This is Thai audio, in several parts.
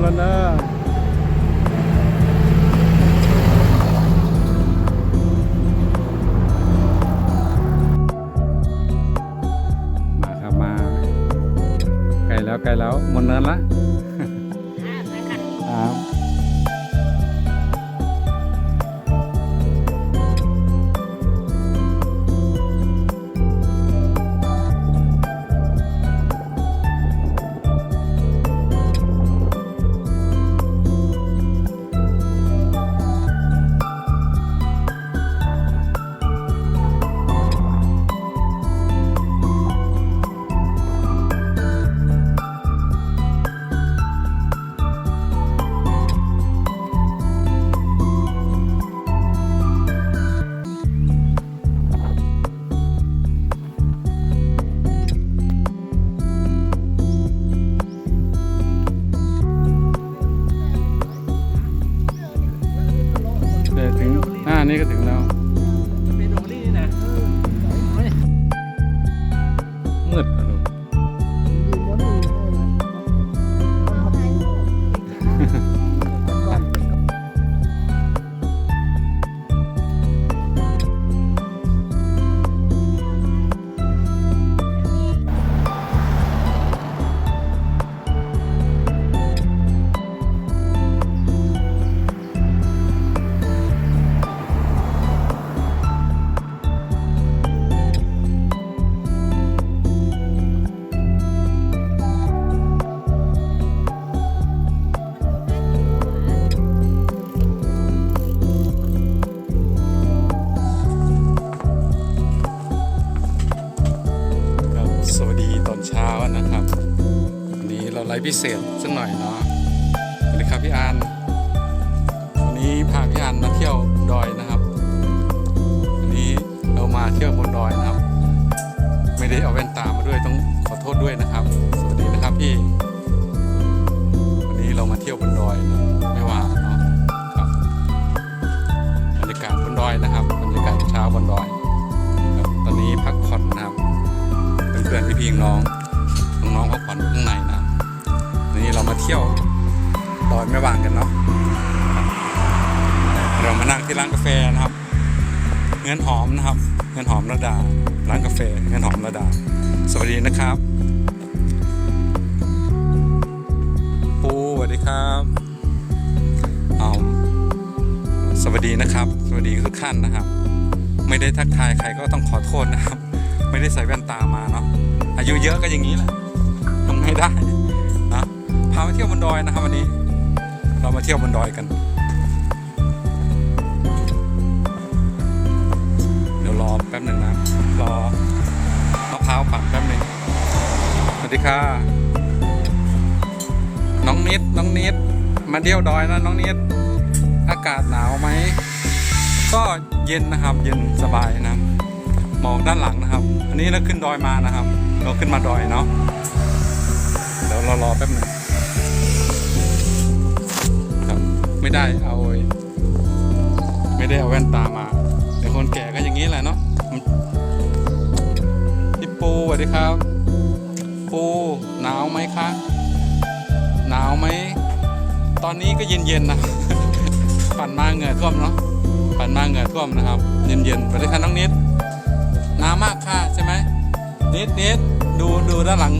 เนิ นี่ก็ถึง พิเศษสักหน่อยเนาะสวัสดีครับพี่อานวันนี้พาพี่อานมาเที่ยวดอยนะครับ วันนี้เรามาเที่ยวบนดอยนะครับ ไม่ได้เอาแว่นตามาด้วยต้องขอโทษด้วยนะครับ สวัสดีนะครับพี่ วันนี้เรามาเที่ยวบนดอยนะไม่ว่าเนาะครับบรรยากาศบนดอยนะครับบรรยากาศเช้าบนดอยครับตอนนี้พักผ่อนนะครับเพื่อนๆพี่ๆน้องน้องๆพักผ่อนข้างในนะ นี้เรามาเที่ยวดอยแม่วางกันเนาะเรามานั่งที่ร้านกาแฟนะครับ เงินหอมนะครับ เงินหอมระดา ร้านกาแฟ เงินหอมระดา สวัสดีนะครับ ปูสวัสดีครับเอาสวัสดีนะครับ สวัสดีทุกท่านนะครับ ไม่ได้ทักทายใครก็ต้องขอโทษนะครับ ไม่ได้ใส่แว่นตามาเนาะอายุเยอะก็อย่างนี้แหละทำไงได้ามาเที่ยวบนดอยนะครับวันนี้ เรามาเที่ยวบนดอยกัน เดี๋ยวรอแป๊บหนึ่งนะรอมะพร้าวปั่นแป๊บหนึ่งสวัสดีค่ะ น้องนิดน้องนิด มาเที่ยวดอยนะน้องนิด อากาศหนาวไหมก็เย็นนะครับ เย็นสบายนะมอกด้านหลังนะครับ อันนี้เราขึ้นดอยมานะครับ เราขึ้นมาดอยเนาะเดี๋ยวเรารอแป๊บหนึ่ง ไม่ได้เอาไอ้ไม่ได้เอาแว่นตามาเดี๋ยวคนแก่ก็อย่างนี้แหละเนาะพี่ปูสวัสดีครับ ปูหนาวไหมคะหนาวไหมตอนนี้ก็เย็นๆนะปั่นมาเหงื่อท่วมเนาะปั่นมาเหงื่อท่วมนะครับ เย็นๆสวัสดีค่ะน้องนิดหนาวมากค่ะใช่ไหมนิดนิดดูดูด้านหลัง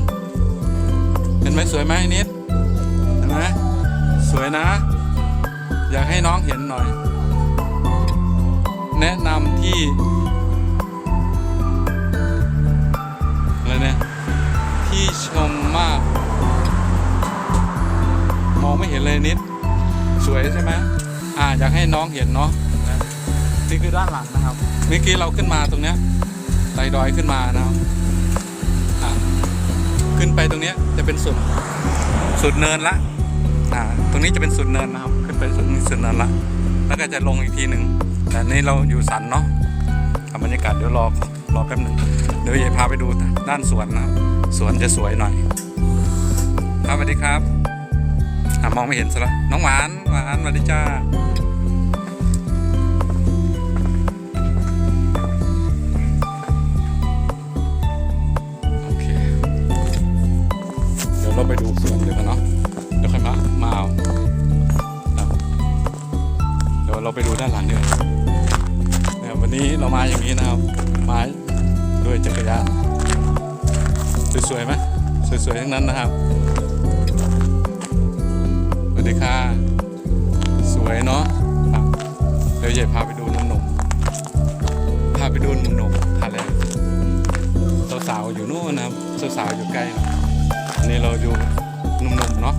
เห็นไหมสวยไหมนิดเห็นไหมสวยนะ อยากให้น้องเห็นหน่อย แนะนำที่อะไรเนี่ยที่ชมมาก มองไม่เห็นเลยนิด สวยใช่ไหมอ่าอยากให้น้องเห็นเนาะนะนี่คือด้านหลังนะครับเมื่อกี้เราขึ้นมาตรงเนี้ยไต่ดอยขึ้นมานะครับอ่าขึ้นไปตรงเนี้ยจะเป็นสุดสุดเนินละอ่าตรงนี้จะเป็นสุดเนินนะครับขึ้น ไปสุดสุดเนินละแล้วก็จะลงอีกทีหนึ่งแต่นี่เราอยู่สันเนาะทำบรรยากาศเดี๋ยวรอรอแป๊บหนึ่งเดี๋ยวจะพาไปดูด้านสวนนะสวนจะสวยหน่อยครับสวัสดีครับอมองไม่เห็นซะละน้องหวานหวานสวัสดีจ้าโอเคเดี๋ยวเราไปดูสวนเดี๋ยวกันเนาะ เราไปดูด้านหลังเนี่ยนะวันนี้เรามาอย่างนี้นะครับมาด้วยจักรยานสวยๆไหมสวยๆทั้งนั้นนะครับสวัสดีค่ะสวยเนาะเดี๋ยวใหญ่พาไปดูนมนมพาไปดูนมนมพาแล้วสาวๆอยู่นู่นนะครับสาวๆอยู่ใกล้อันนี้เราดูนมนุ่มเนาะ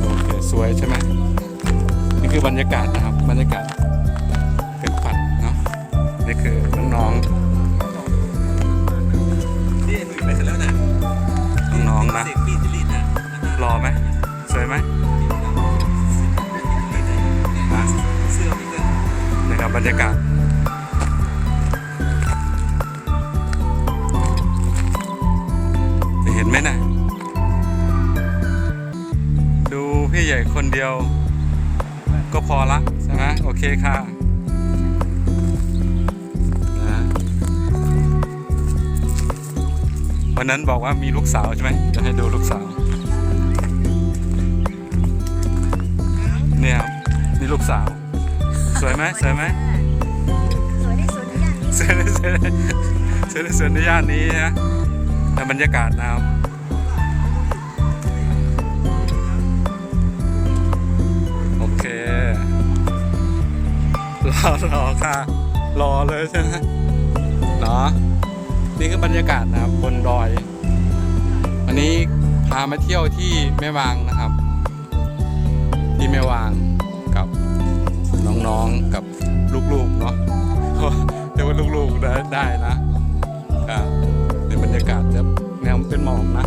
โอเคสวยใช่ไหม คือบรรยากาศนะครับ บรรยากาศเป็นฝันเนาะนี่คือน้องๆนี่หนุ่ยไปกันแล้วนะน้องๆนะเสกปีจิลินนะรอไหมสวยไหมอะเสื้อพี่เกินนะครับบรรยากาศจะเห็นไหมนะดูพี่ใหญ่คนเดียว ก็พอละใช่ไหมโอเคค่ะนะวันนั้นบอกว่ามีลูกสาวใช่ไหมจะให้ดูลูกสาวเนี่ยครับนี่ลูกสาว สวยไหมสวยไหมสวยที่สุดในย่านนี้สวยสวยสวยสวยในย่านนี้นะในบรรยากาศนะครับ รอค่ะ รอเลยใช่ไหมเนาะนี่คือบรรยากาศนะครับบนดอย วันนี้พามาเที่ยวที่แม่วางนะครับ ที่แม่วางกับน้องๆกับลูกๆเนาะเรียกว่าลูกๆได้ได้นะอ่าในบรรยากาศจะแนวเป็นหมอกนะ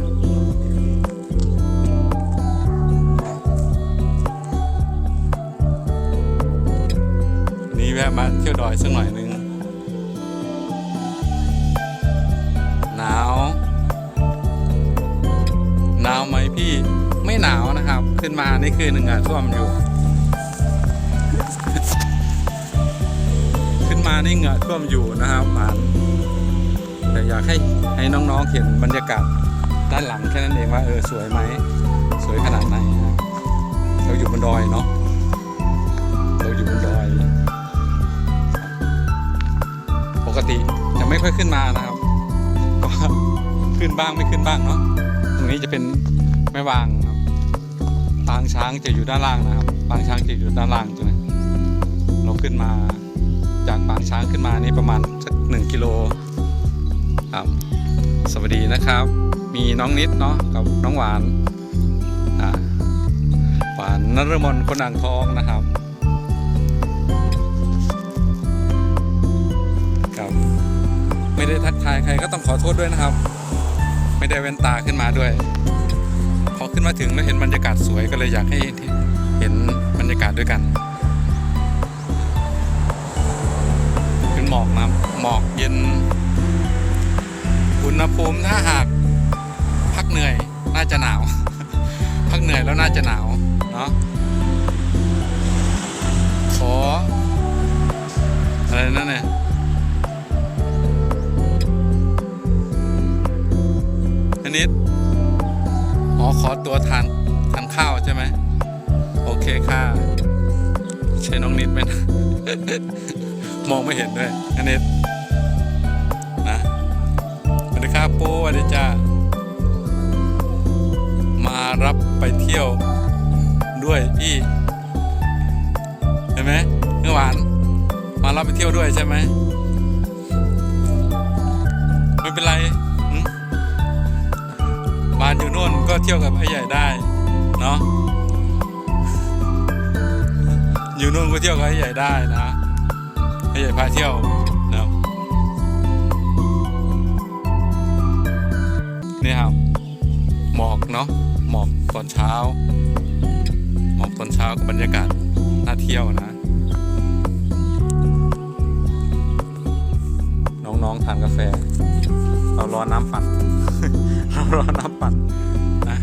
แวะมาเที่ยวดอยสักหน่อยนึง หนาว หนาวไหมพี่ไม่หนาวนะครับ ขึ้นมานี่คือหนึ่งอะท่วมอยู่ ขึ้นมานี่เหงื่อท่วมอยู่นะครับหมานแต่อยากให้ให้น้องๆเห็นบรรยากาศด้านหลังแค่นั้นเองว่าเออสวยไหม สวยขนาดไหนเราอยู่บนดอยเนาะเราอยู่บนดอย กติจะไม่ค่อยขึ้นมานะครับก็ขึ้นบ้างไม่ขึ้นบ้างเนาะตรงนี้จะเป็นแม่วางครับปางช้างจะอยู่ด้านล่างนะครับปางช้างจะอยู่ด้านล่างตรงนี้เราขึ้นมาจากปางช้างขึ้นมานี่ประมาณสักหนึ่งกิโลครับสวัสดีนะครับ มีน้องนิดเนาะกับน้องหวานหวานนรมนคนอ่างทองนะครับ ครับ ไม่ได้ทักทายใครก็ต้องขอโทษด้วยนะครับ ไม่ได้แว่นตาขึ้นมาด้วย พอขึ้นมาถึงแล้วเห็นบรรยากาศสวยก็เลยอยากให้เห็นบรรยากาศด้วยกันเป็นหมอกนะหมอกเย็น อุณหภูมิถ้าหากพักเหนื่อยน่าจะหนาว พักเหนื่อยแล้วน่าจะหนาวเนาะขออะไรนั่นเนี่ย นนี้อ๋อขอตัวทานทานข้าวใช่ไหมโอเคค่ะ ใช่น้องนิดไหมนะมองไม่เห็นด้วยอันนี้นะสวัสดีครับปูสวัสดีจ้ามารับไปเที่ยวด้วยพี่เห็นไหมเมื่อวานมารับไปเที่ยวด้วยใช่ไหมไม่เป็นไรานอยู่นู่นก็เที่ยวกับไอ้ใหญ่ได้เนาะอยู่นู่นก็เที่ยวกับไอ้ใหญ่ได้นะให้ใหญ่พาเที่ยวนะครับนี่ครับหมอกเนาะหมอกตอนเช้าหมอกตอนเช้ากับบรรยากาศน่าเที่ยวนะ น้องๆทานกาแฟ เรารอน้ำปั่น เรารอน้ำปั่นนะ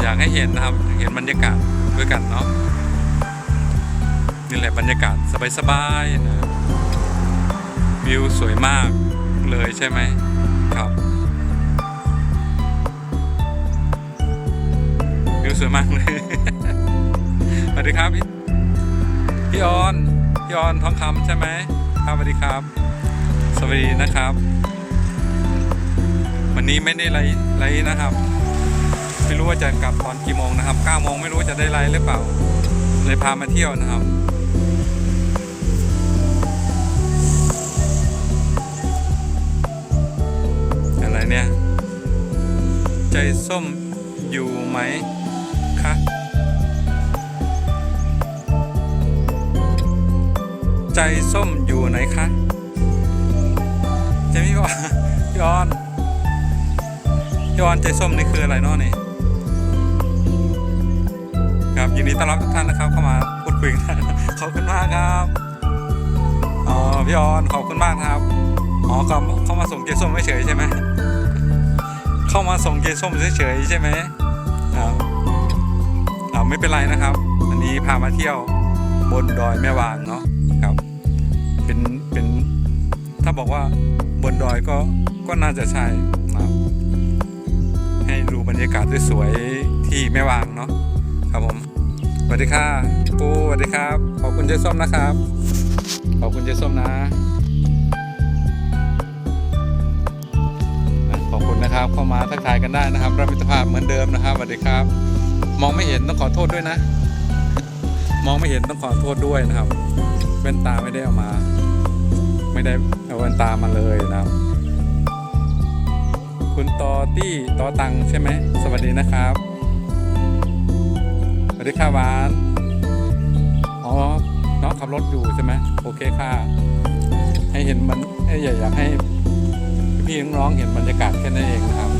อยากให้เห็นนะครับ เห็นบรรยากาศด้วยกันเนาะนี่แหละบรรยากาศสบายๆนะวิวสวยมากเลยใช่ไหมครับวิวสวยมากเลย สวัสดีครับพี่พี่ออน พี่ออนทองคำใช่ไหมครับสวัสดีครับ สวัสดีนะครับ วันนี้ไม่ได้ไลฟ์ไลฟ์นะครับ ไม่รู้ว่าจะกลับตอนกี่โมงนะครับ9โมงไม่รู้จะได้ไลฟ์หรือเปล่า เลยพามาเที่ยวนะครับอะไรเนี่ย ใจส้มอยู่ไหมคะ ใจส้มอยู่ไหนคะเจมี่บอกพี่ออนพี่ออนใจส้มนี่คืออะไรเนาะนี่ครับยินดีต้อนรับทุกท่านนะครับเข้ามาพูดคุยกันขอบคุณมากครับอ๋อพี่ออนขอบคุณมากครับอ๋อก็เข้ามาส่งเจส้มไม่เฉยใช่ไหมเข้ามาส่งเจส้มเฉยใช่ไหมครับอ่าไม่เป็นไรนะครับ อันนี้พามาเที่ยวบนดอยแม่วางเนาะาบอกว่าบนดอยก็ก็น่าจะใช่นะครับให้ดูบรรยากาศสวยๆที่แม่วางเนาะครับผมสวัสดีค่ะปูสวัสดีครับ ขอบคุณเจ๊ส้มนะครับ ขอบคุณเจ๊ส้มนะขอบคุณนะครับเข้ามาทักทายกันได้นะครับรับมิตรภาพเหมือนเดิมนะครับสวัสดีครับ มองไม่เห็นต้องขอโทษด้วยนะ มองไม่เห็นต้องขอโทษด้วยนะครับแว่นตาไม่ได้เอามา ไม่ได้เอาแว่นตามาเลยนะครับคุณตอตี้ตอตังใช่ไหมสวัสดีนะครับสวัสดีค่ะหวานอ๋อน้องขับรถอยู่ใช่ไหมโอเคค่ะให้เห็นมันให้อยากอยากให้พี่น้องเห็นบรรยากาศแค่นั้นเองนะครับ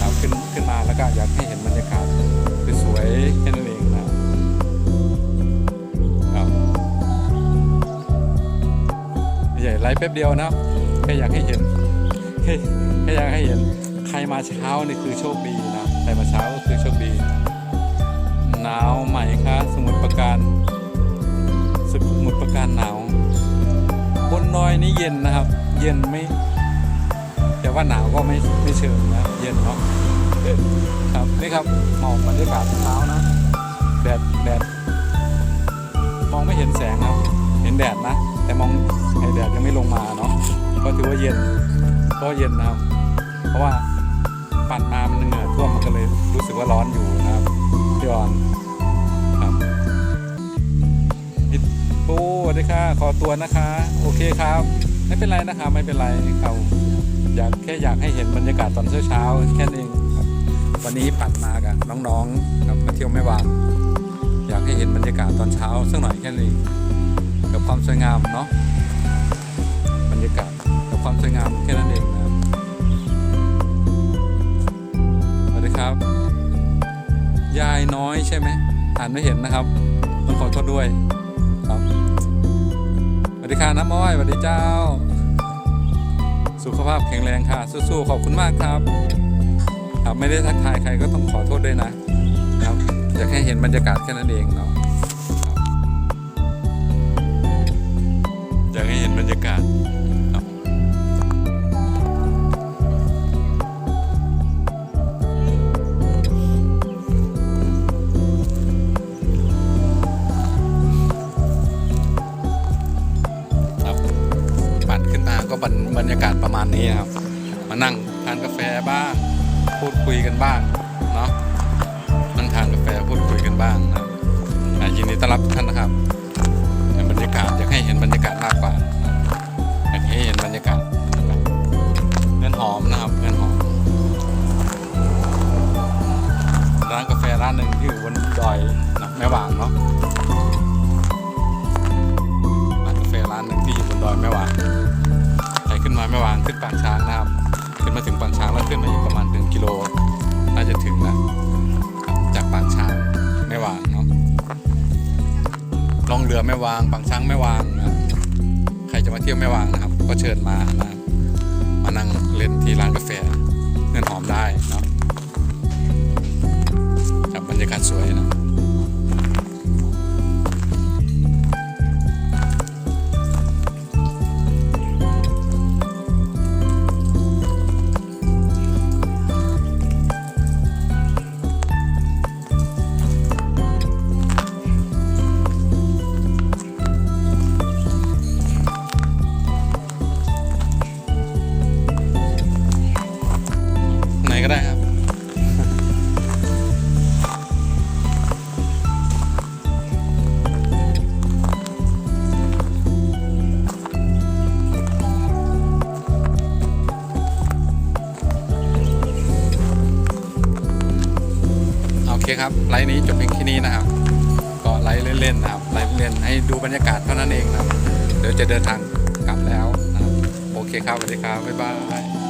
ครับขึ้นขึ้นมาแล้วก็อยากให้เห็นบรรยากาศสวยๆแค่นั้นเอง ใหญ่ไลฟ์แป๊บเดียวนะแค่อยากให้เห็นแค่แค่อยากให้เห็น ใครมาเช้านี่คือโชคดีนะใครมาเช้าก็คือโชคดี หนาวไหมคะสมุทรปราการสมุทรปราการหนาวบนดอยนี่เย็นนะครับ เย็นไม่ แต่ว่าหนาวก็ไม่ไม่เชิงนะเย็นเนาะครับนี่ครับหมอกบรรยากาศเช้านะแดดแดดมองไม่เห็นแสงครับ เห็นแดดนะ แต่มองไอแดดยังไม่ลงมาเนาะก็ถือว่าเย็นก็เย็นนะครับ เพราะว่าปั่นมามันเหงื่อท่วมมันก็เลยรู้สึกว่าร้อนอยู่นะครับพี่ออนครับพี่ปูสวัสดีค่ะขอตัวนะคะ โอเคครับ ไม่เป็นไรนะครับไม่เป็นไรครับอยากแค่อยากให้เห็นบรรยากาศตอนเช้าๆแค่นั้นเองครับวันนี้ปั่นมากับน้องๆครับมาเที่ยวแม่วางอยากให้เห็นบรรยากาศตอนเช้าสักหน่อยแค่นี้ กับความสวยงามเนาะบรรยากาศกับความสวยงามแค่นั้นเองนะครับสวัสดีครับ ยายน้อยใช่ไหมอ่านไม่เห็นนะครับต้องขอโทษด้วยครับสวัสดีค่ะน้ำอ้อยสวัสดีเจ้า สุขภาพแข็งแรงค่ะ สู้ๆขอบคุณมากครับครับไม่ได้ทักทายใครก็ต้องขอโทษด้วยนะครับอยากให้เห็นบรรยากาศแค่นั้นเองเนาะ กให้เห็นบรรยากาศครับครับปั่นขึ้นมาก็บรรยากาศประมาณนี้ครับ มานั่งทานกาแฟบ้าง พูดคุยกันบ้างเนาะนั่งทานกาแฟพูดคุยกันบ้างนะครับอะยินดีต้อนรับท่านนะครับ นั่งเล่นที่ร้านกาแฟเงินหอมได้เนาะครับบรรยากาศสวยนะ ครับไลฟ์นี้จบเพียงแค่นี้นะครับ ก็ไลฟ์เล่นๆนะครับไลฟ์เล่นให้ดูบรรยากาศเท่านั้นเองนะครับ เดี๋ยวจะเดินทางกลับแล้วนะครับโอเคครับสวัสดีครับบ๊ายบาย